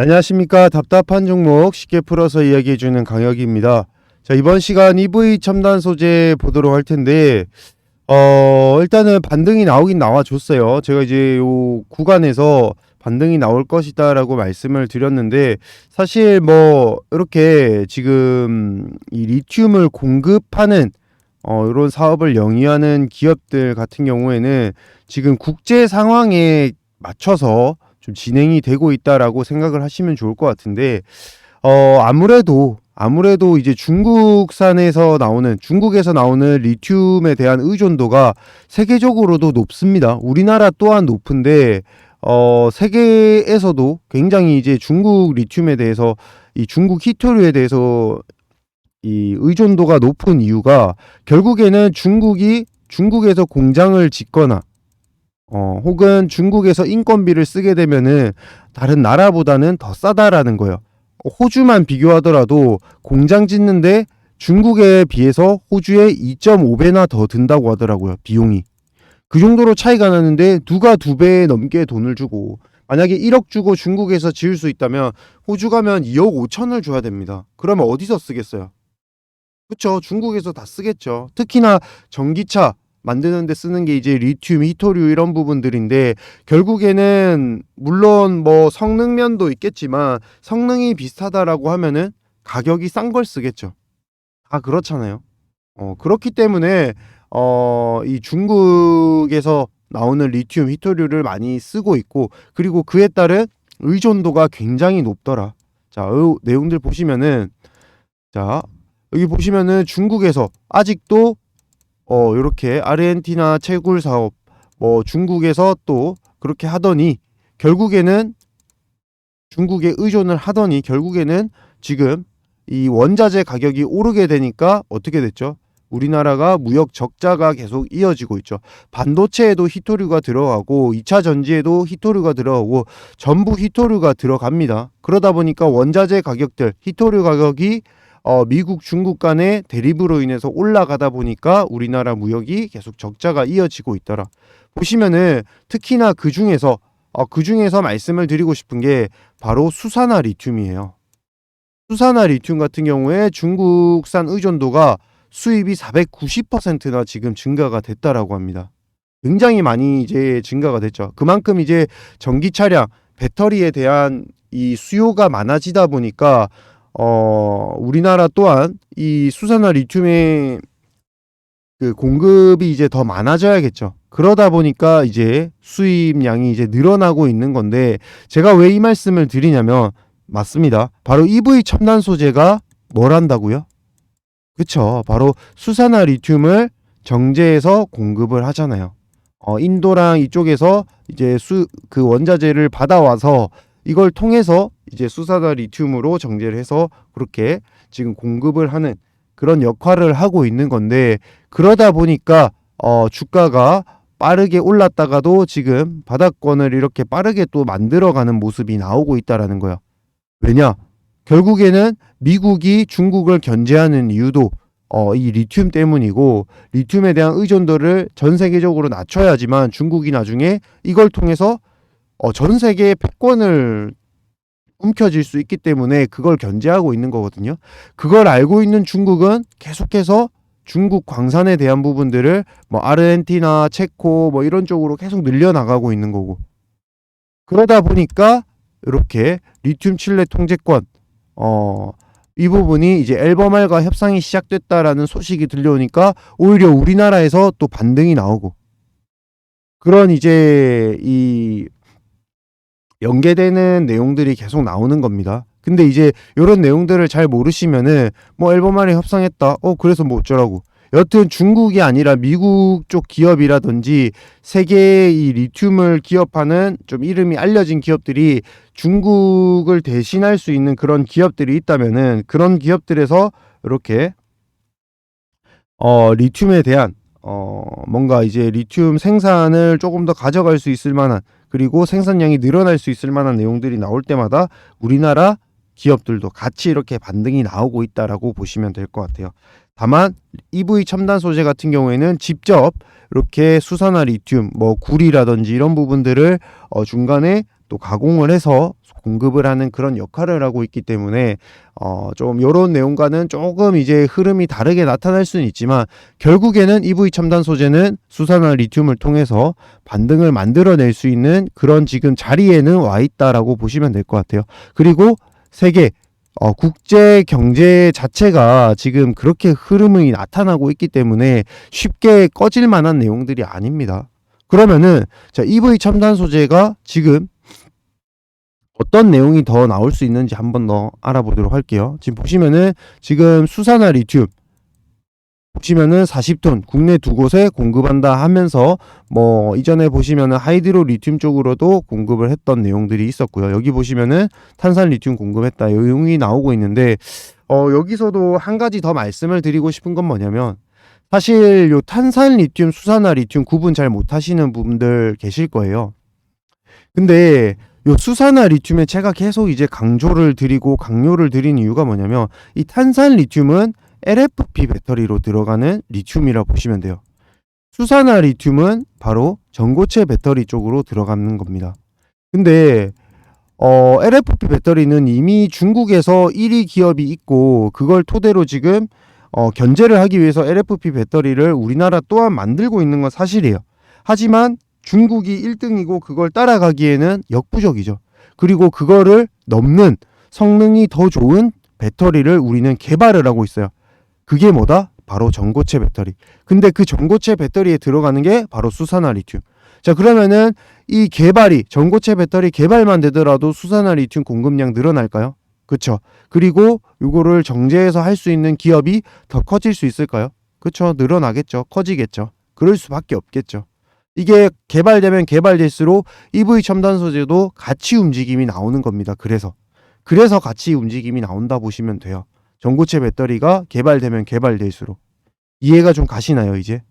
안녕하십니까. 답답한 종목 쉽게 풀어서 이야기해주는 강혁입니다. 자, 이번 시간 EV 첨단 소재 보도록 할 텐데, 어, 일단은 반등이 나오긴 나와줬어요. 제가 이제 요 구간에서 반등이 나올 것이다 라고 말씀을 드렸는데, 사실 뭐, 이렇게 지금 이 리튬을 공급하는 어, 이런 사업을 영위하는 기업들 같은 경우에는 지금 국제 상황에 맞춰서 좀 진행이 되고 있다라고 생각을 하시면 좋을 것 같은데 어 아무래도 아무래도 이제 중국산에서 나오는 중국에서 나오는 리튬에 대한 의존도가 세계적으로도 높습니다. 우리나라 또한 높은데 어 세계에서도 굉장히 이제 중국 리튬에 대해서 이 중국 히토류에 대해서 이 의존도가 높은 이유가 결국에는 중국이 중국에서 공장을 짓거나 어, 혹은 중국에서 인건비를 쓰게 되면은 다른 나라보다는 더 싸다라는 거예요. 호주만 비교하더라도 공장 짓는데 중국에 비해서 호주에 2.5배나 더 든다고 하더라고요. 비용이. 그 정도로 차이가 나는데 누가 두 배 넘게 돈을 주고 만약에 1억 주고 중국에서 지을 수 있다면 호주 가면 2억 5천을 줘야 됩니다. 그러면 어디서 쓰겠어요? 그쵸 중국에서 다 쓰겠죠. 특히나 전기차 만드는데 쓰는 게 이제 리튬, 히토류 이런 부분들인데 결국에는 물론 뭐 성능면도 있겠지만 성능이 비슷하다라고 하면은 가격이 싼 걸 쓰겠죠. 다 그렇잖아요. 어 그렇기 때문에 어 이 중국에서 나오는 리튬, 히토류를 많이 쓰고 있고 그리고 그에 따른 의존도가 굉장히 높더라. 자, 의- 내용들 보시면은 자, 여기 보시면은 중국에서 아직도 어 이렇게 아르헨티나 채굴 사업 뭐 중국에서 또 그렇게 하더니 결국에는 중국에 의존을 하더니 결국에는 지금 이 원자재 가격이 오르게 되니까 어떻게 됐죠? 우리나라가 무역 적자가 계속 이어지고 있죠. 반도체에도 히토류가 들어가고 2차 전지에도 히토류가 들어가고 전부 히토류가 들어갑니다. 그러다 보니까 원자재 가격들, 히토류 가격이 어, 미국, 중국 간의 대립으로 인해서 올라가다 보니까 우리나라 무역이 계속 적자가 이어지고 있더라. 보시면은 특히나 그 중에서 어, 그 중에서 말씀을 드리고 싶은 게 바로 수산화 리튬이에요. 수산화 리튬 같은 경우에 중국산 의존도가 수입이 490%나 지금 증가가 됐다라고 합니다. 굉장히 많이 이제 증가가 됐죠. 그만큼 이제 전기 차량, 배터리에 대한 이 수요가 많아지다 보니까 어, 우리나라 또한 이 수산화 리튬의 그 공급이 이제 더 많아져야겠죠. 그러다 보니까 이제 수입량이 이제 늘어나고 있는 건데 제가 왜 이 말씀을 드리냐면 맞습니다. 바로 EV 첨단 소재가 뭘 한다고요? 그쵸. 바로 수산화 리튬을 정제해서 공급을 하잖아요. 어, 인도랑 이쪽에서 이제 수, 그 원자재를 받아와서 이걸 통해서 이제 수산화 리튬으로 정제를 해서 그렇게 지금 공급을 하는 그런 역할을 하고 있는 건데 그러다 보니까 어, 주가가 빠르게 올랐다가도 지금 바닥권을 이렇게 빠르게 또 만들어가는 모습이 나오고 있다라는 거예요. 왜냐? 결국에는 미국이 중국을 견제하는 이유도 어, 이 리튬 때문이고 리튬에 대한 의존도를 전 세계적으로 낮춰야지만 중국이 나중에 이걸 통해서 어, 전 세계의 패권을 움켜쥘 수 있기 때문에 그걸 견제하고 있는 거거든요. 그걸 알고 있는 중국은 계속해서 중국 광산에 대한 부분들을 뭐 아르헨티나, 체코 뭐 이런 쪽으로 계속 늘려나가고 있는 거고. 그러다 보니까 이렇게 리튬 칠레 통제권 어, 이 부분이 이제 앨범알과 협상이 시작됐다라는 소식이 들려오니까 오히려 우리나라에서 또 반등이 나오고 그런 이제 이 연계되는 내용들이 계속 나오는 겁니다. 근데 이제 이런 내용들을 잘 모르시면은 뭐 앨범알에 협상했다. 어 그래서 뭐 어쩌라고. 여튼 중국이 아니라 미국 쪽 기업이라든지 세계의 이 리튬을 기업하는 좀 이름이 알려진 기업들이 중국을 대신할 수 있는 그런 기업들이 있다면은 그런 기업들에서 이렇게 어 리튬에 대한 어 뭔가 이제 리튬 생산을 조금 더 가져갈 수 있을 만한 그리고 생산량이 늘어날 수 있을 만한 내용들이 나올 때마다 우리나라 기업들도 같이 이렇게 반등이 나오고 있다라고 보시면 될 것 같아요. 다만 EV 첨단 소재 같은 경우에는 직접 이렇게 수산화 리튬, 뭐 구리라든지 이런 부분들을 어 중간에 또 가공을 해서 공급을 하는 그런 역할을 하고 있기 때문에 어, 좀 요런 내용과는 조금 이제 흐름이 다르게 나타날 수는 있지만 결국에는 EV 첨단 소재는 수산화 리튬을 통해서 반등을 만들어낼 수 있는 그런 지금 자리에는 와 있다라고 보시면 될 것 같아요. 그리고 세계 어, 국제 경제 자체가 지금 그렇게 흐름이 나타나고 있기 때문에 쉽게 꺼질 만한 내용들이 아닙니다. 그러면은 자 EV 첨단 소재가 지금 어떤 내용이 더 나올 수 있는지 한번 더 알아보도록 할게요. 지금 보시면은 지금 수산화 리튬 보시면은 40톤 국내 두 곳에 공급한다 하면서 뭐 이전에 보시면은 하이드로 리튬 쪽으로도 공급을 했던 내용들이 있었고요. 여기 보시면은 탄산 리튬 공급했다 내용이 나오고 있는데 어 여기서도 한 가지 더 말씀을 드리고 싶은 건 뭐냐면 사실 요 탄산 리튬, 수산화 리튬 구분 잘 못 하시는 분들 계실 거예요. 근데 요 수산화 리튬에 제가 계속 이제 강조를 드리고 강요를 드린 이유가 뭐냐면 이 탄산 리튬은 LFP 배터리로 들어가는 리튬이라 보시면 돼요. 수산화 리튬은 바로 전고체 배터리 쪽으로 들어가는 겁니다. 근데 어, LFP 배터리는 이미 중국에서 1위 기업이 있고 그걸 토대로 지금 어, 견제를 하기 위해서 LFP 배터리를 우리나라 또한 만들고 있는 건 사실이에요. 하지만 중국이 1등이고 그걸 따라가기에는 역부족이죠. 그리고 그거를 넘는 성능이 더 좋은 배터리를 우리는 개발을 하고 있어요. 그게 뭐다? 바로 전고체 배터리. 근데 그 전고체 배터리에 들어가는 게 바로 수산화 리튬. 자, 그러면은 이 개발이 전고체 배터리 개발만 되더라도 수산화 리튬 공급량 늘어날까요? 그쵸 그리고 이거를 정제해서 할 수 있는 기업이 더 커질 수 있을까요? 그쵸 늘어나겠죠. 커지겠죠. 그럴 수밖에 없겠죠. 이게 개발되면 개발될수록 EV 첨단 소재도 같이 움직임이 나오는 겁니다. 그래서 그래서 같이 움직임이 나온다 보시면 돼요. 전고체 배터리가 개발되면 개발될수록 이해가 좀 가시나요, 이제?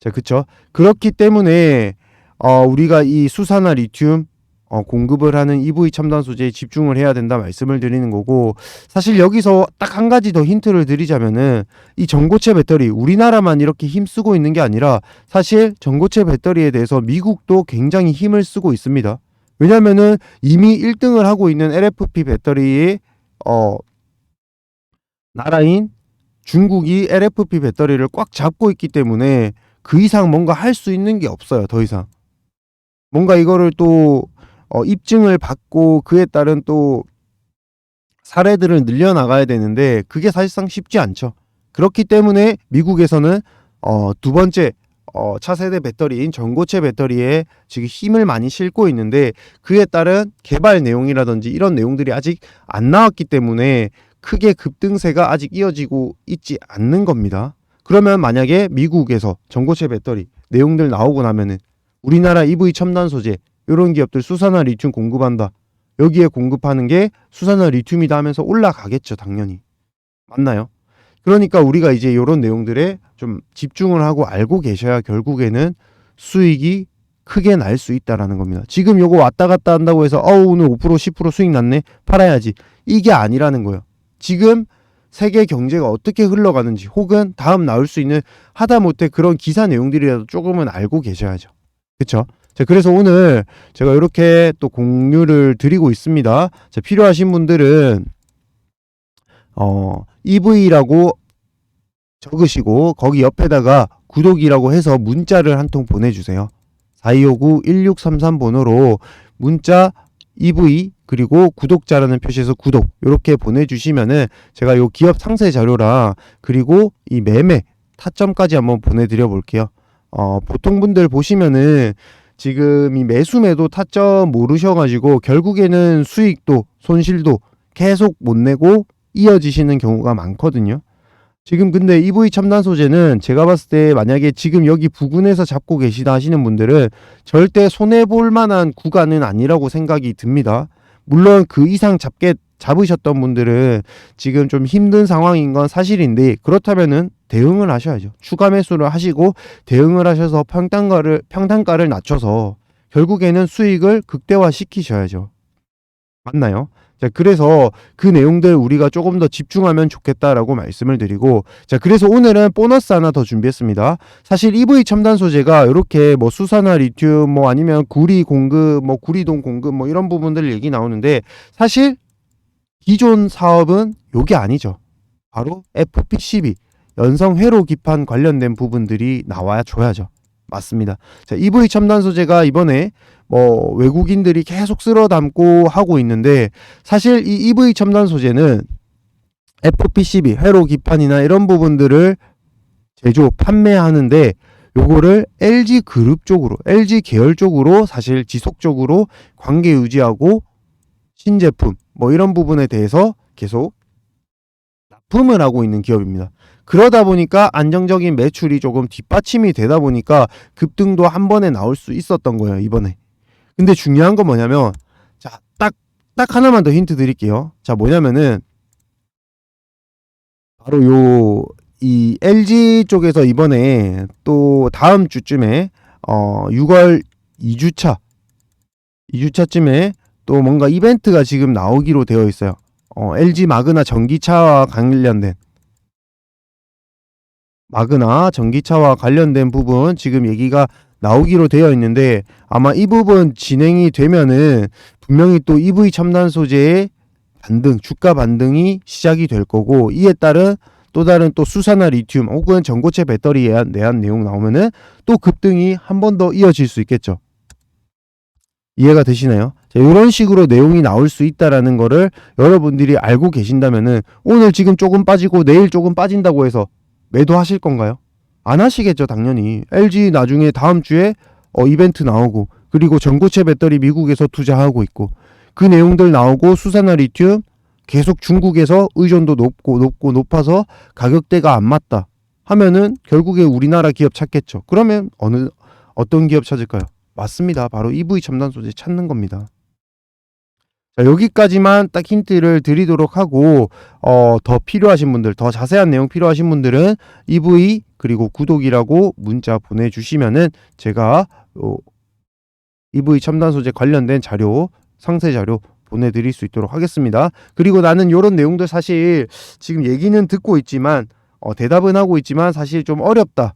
자, 그쵸 그렇기 때문에 어, 우리가 이 수산화 리튬 어, 공급을 하는 EV 첨단 소재에 집중을 해야 된다 말씀을 드리는 거고 사실 여기서 딱 한 가지 더 힌트를 드리자면은 이 전고체 배터리 우리나라만 이렇게 힘쓰고 있는 게 아니라 사실 전고체 배터리에 대해서 미국도 굉장히 힘을 쓰고 있습니다. 왜냐면은 이미 1등을 하고 있는 LFP 배터리의 어 나라인 중국이 LFP 배터리를 꽉 잡고 있기 때문에 그 이상 뭔가 할 수 있는 게 없어요. 더 이상. 뭔가 이거를 또 어, 입증을 받고 그에 따른 또 사례들을 늘려나가야 되는데 그게 사실상 쉽지 않죠. 그렇기 때문에 미국에서는 어, 두 번째 어, 차세대 배터리인 전고체 배터리에 지금 힘을 많이 싣고 있는데 그에 따른 개발 내용이라든지 이런 내용들이 아직 안 나왔기 때문에 크게 급등세가 아직 이어지고 있지 않는 겁니다. 그러면 만약에 미국에서 전고체 배터리 내용들 나오고 나면은 우리나라 EV 첨단 소재 이런 기업들 수산화 리튬 공급한다. 여기에 공급하는 게 수산화 리튬이다 하면서 올라가겠죠, 당연히. 맞나요? 그러니까 우리가 이제 이런 내용들에 좀 집중을 하고 알고 계셔야 결국에는 수익이 크게 날 수 있다라는 겁니다. 지금 요거 왔다 갔다 한다고 해서 어 오늘 5% 10% 수익 났네 팔아야지 이게 아니라는 거예요. 지금 세계 경제가 어떻게 흘러가는지 혹은 다음 나올 수 있는 하다못해 그런 기사 내용들이라도 조금은 알고 계셔야죠. 그렇죠? 자, 그래서 오늘 제가 이렇게 또 공유를 드리고 있습니다. 자, 필요하신 분들은 어, EV라고 적으시고 거기 옆에다가 구독이라고 해서 문자를 한 통 보내주세요. 4259-1633 번호로 문자 EV 그리고 구독자라는 표시에서 구독 이렇게 보내주시면은 제가 요 기업 상세 자료랑 그리고 이 매매 타점까지 한번 보내드려 볼게요. 어, 보통 분들 보시면은 지금 이 매수매도 타점 모르셔가지고 결국에는 수익도 손실도 계속 못 내고 이어지시는 경우가 많거든요. 지금 근데 EV 첨단 소재는 제가 봤을 때 만약에 지금 여기 부근에서 잡고 계시다 하시는 분들은 절대 손해볼 만한 구간은 아니라고 생각이 듭니다. 물론 그 이상 잡게 잡으셨던 분들은 지금 좀 힘든 상황인 건 사실인데 그렇다면은 대응을 하셔야죠. 추가 매수를 하시고 대응을 하셔서 평단가를 평단가를 낮춰서 결국에는 수익을 극대화 시키셔야죠. 맞나요? 자, 그래서 그 내용들 우리가 조금 더 집중하면 좋겠다라고 말씀을 드리고, 자, 그래서 오늘은 보너스 하나 더 준비했습니다. 사실 EV 첨단 소재가 이렇게 뭐 수산화 리튬 뭐 아니면 구리 공급, 뭐 구리동 공급 뭐 이런 부분들 얘기 나오는데 사실 기존 사업은 요게 아니죠. 바로 FP12 연성 회로 기판 관련된 부분들이 나와야 줘야죠. 맞습니다. 자, EV 첨단 소재가 이번에 뭐 외국인들이 계속 쓸어 담고 하고 있는데 사실 이 EV 첨단 소재는 FP12 회로 기판이나 이런 부분들을 제조 판매하는데 요거를 LG 그룹 쪽으로 LG 계열 쪽으로 사실 지속적으로 관계 유지하고 신제품 뭐 이런 부분에 대해서 계속 납품을 하고 있는 기업입니다. 그러다 보니까 안정적인 매출이 조금 뒷받침이 되다 보니까 급등도 한 번에 나올 수 있었던 거예요, 이번에. 근데 중요한 건 뭐냐면 자, 딱 딱 하나만 더 힌트 드릴게요. 자, 뭐냐면은 바로 요 이 LG 쪽에서 이번에 또 다음 주쯤에 어 6월 2주차 2주차쯤에 또 뭔가 이벤트가 지금 나오기로 되어 있어요. 어, LG 마그나 전기차와 관련된 마그나 전기차와 관련된 부분 지금 얘기가 나오기로 되어 있는데 아마 이 부분 진행이 되면은 분명히 또 EV 첨단 소재의 반등, 주가 반등이 시작이 될 거고 이에 따른 또 다른 또 수산화 리튬 혹은 전고체 배터리에 대한, 내용 나오면은 또 급등이 한 번 더 이어질 수 있겠죠. 이해가 되시나요? 자, 이런 식으로 내용이 나올 수 있다라는 거를 여러분들이 알고 계신다면은 오늘 지금 조금 빠지고 내일 조금 빠진다고 해서 매도하실 건가요? 안 하시겠죠, 당연히. LG 나중에 다음 주에 어, 이벤트 나오고 그리고 전고체 배터리 미국에서 투자하고 있고 그 내용들 나오고 수산화 리튬 계속 중국에서 의존도 높고 높고 높아서 가격대가 안 맞다 하면은 결국에 우리나라 기업 찾겠죠. 그러면 어느 어떤 기업 찾을까요? 맞습니다. 바로 EV 첨단 소재 찾는 겁니다. 자, 여기까지만 딱 힌트를 드리도록 하고 어, 더 필요하신 분들, 더 자세한 내용 필요하신 분들은 EV 그리고 구독이라고 문자 보내주시면은 제가 어, EV 첨단 소재 관련된 자료, 상세 자료 보내드릴 수 있도록 하겠습니다. 그리고 나는 이런 내용들 사실 지금 얘기는 듣고 있지만 어, 대답은 하고 있지만 사실 좀 어렵다.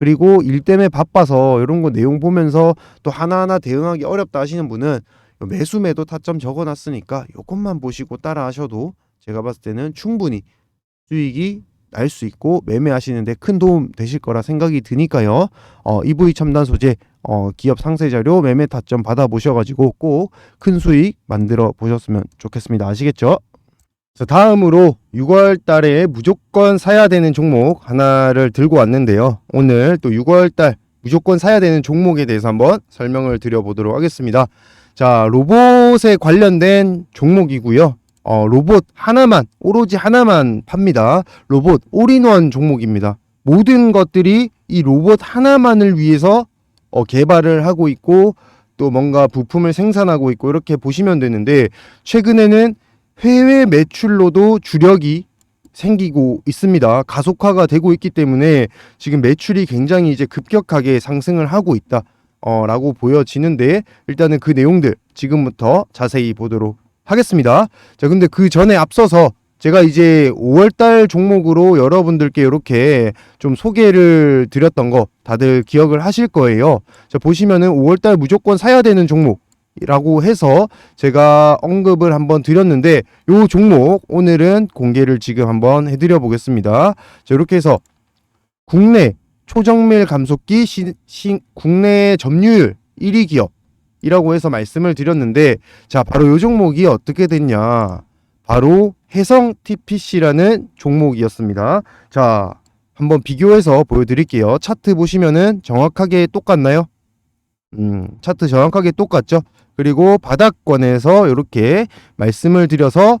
그리고 일 때문에 바빠서 이런 거 내용 보면서 또 하나하나 대응하기 어렵다 하시는 분은 요 매수 매도 타점 적어놨으니까 요것만 보시고 따라 하셔도 제가 봤을 때는 충분히 수익이 날 수 있고 매매하시는데 큰 도움 되실 거라 생각이 드니까요. 어, EV 첨단 소재 어, 기업 상세 자료 매매 타점 받아 보셔가지고 꼭 큰 수익 만들어 보셨으면 좋겠습니다. 아시겠죠? 자, 다음으로 6월 달에 무조건 사야 되는 종목 하나를 들고 왔는데요. 오늘 또 6월 달 무조건 사야 되는 종목에 대해서 한번 설명을 드려보도록 하겠습니다. 자, 로봇에 관련된 종목이고요. 어, 로봇 하나만, 오로지 하나만 팝니다. 로봇 올인원 종목입니다. 모든 것들이 이 로봇 하나만을 위해서 어, 개발을 하고 있고 또 뭔가 부품을 생산하고 있고 이렇게 보시면 되는데 최근에는 해외 매출로도 주력이 생기고 있습니다. 가속화가 되고 있기 때문에 지금 매출이 굉장히 이제 급격하게 상승을 하고 있다. 어, 라고 보여지는데 일단은 그 내용들 지금부터 자세히 보도록 하겠습니다. 자, 근데 그 전에 앞서서 제가 이제 5월달 종목으로 여러분들께 이렇게 좀 소개를 드렸던 거 다들 기억을 하실 거예요. 자, 보시면은 5월달 무조건 사야 되는 종목이라고 해서 제가 언급을 한번 드렸는데 요 종목 오늘은 공개를 지금 한번 해드려 보겠습니다. 자, 이렇게 해서 국내 초정밀 감속기 시, 시, 국내 점유율 1위 기업이라고 해서 말씀을 드렸는데 자 바로 요 종목이 어떻게 됐냐 바로 해성 TPC라는 종목이었습니다. 자 한번 비교해서 보여드릴게요. 차트 보시면은 정확하게 똑같나요? 음 차트 정확하게 똑같죠. 그리고 바닥권에서 이렇게 말씀을 드려서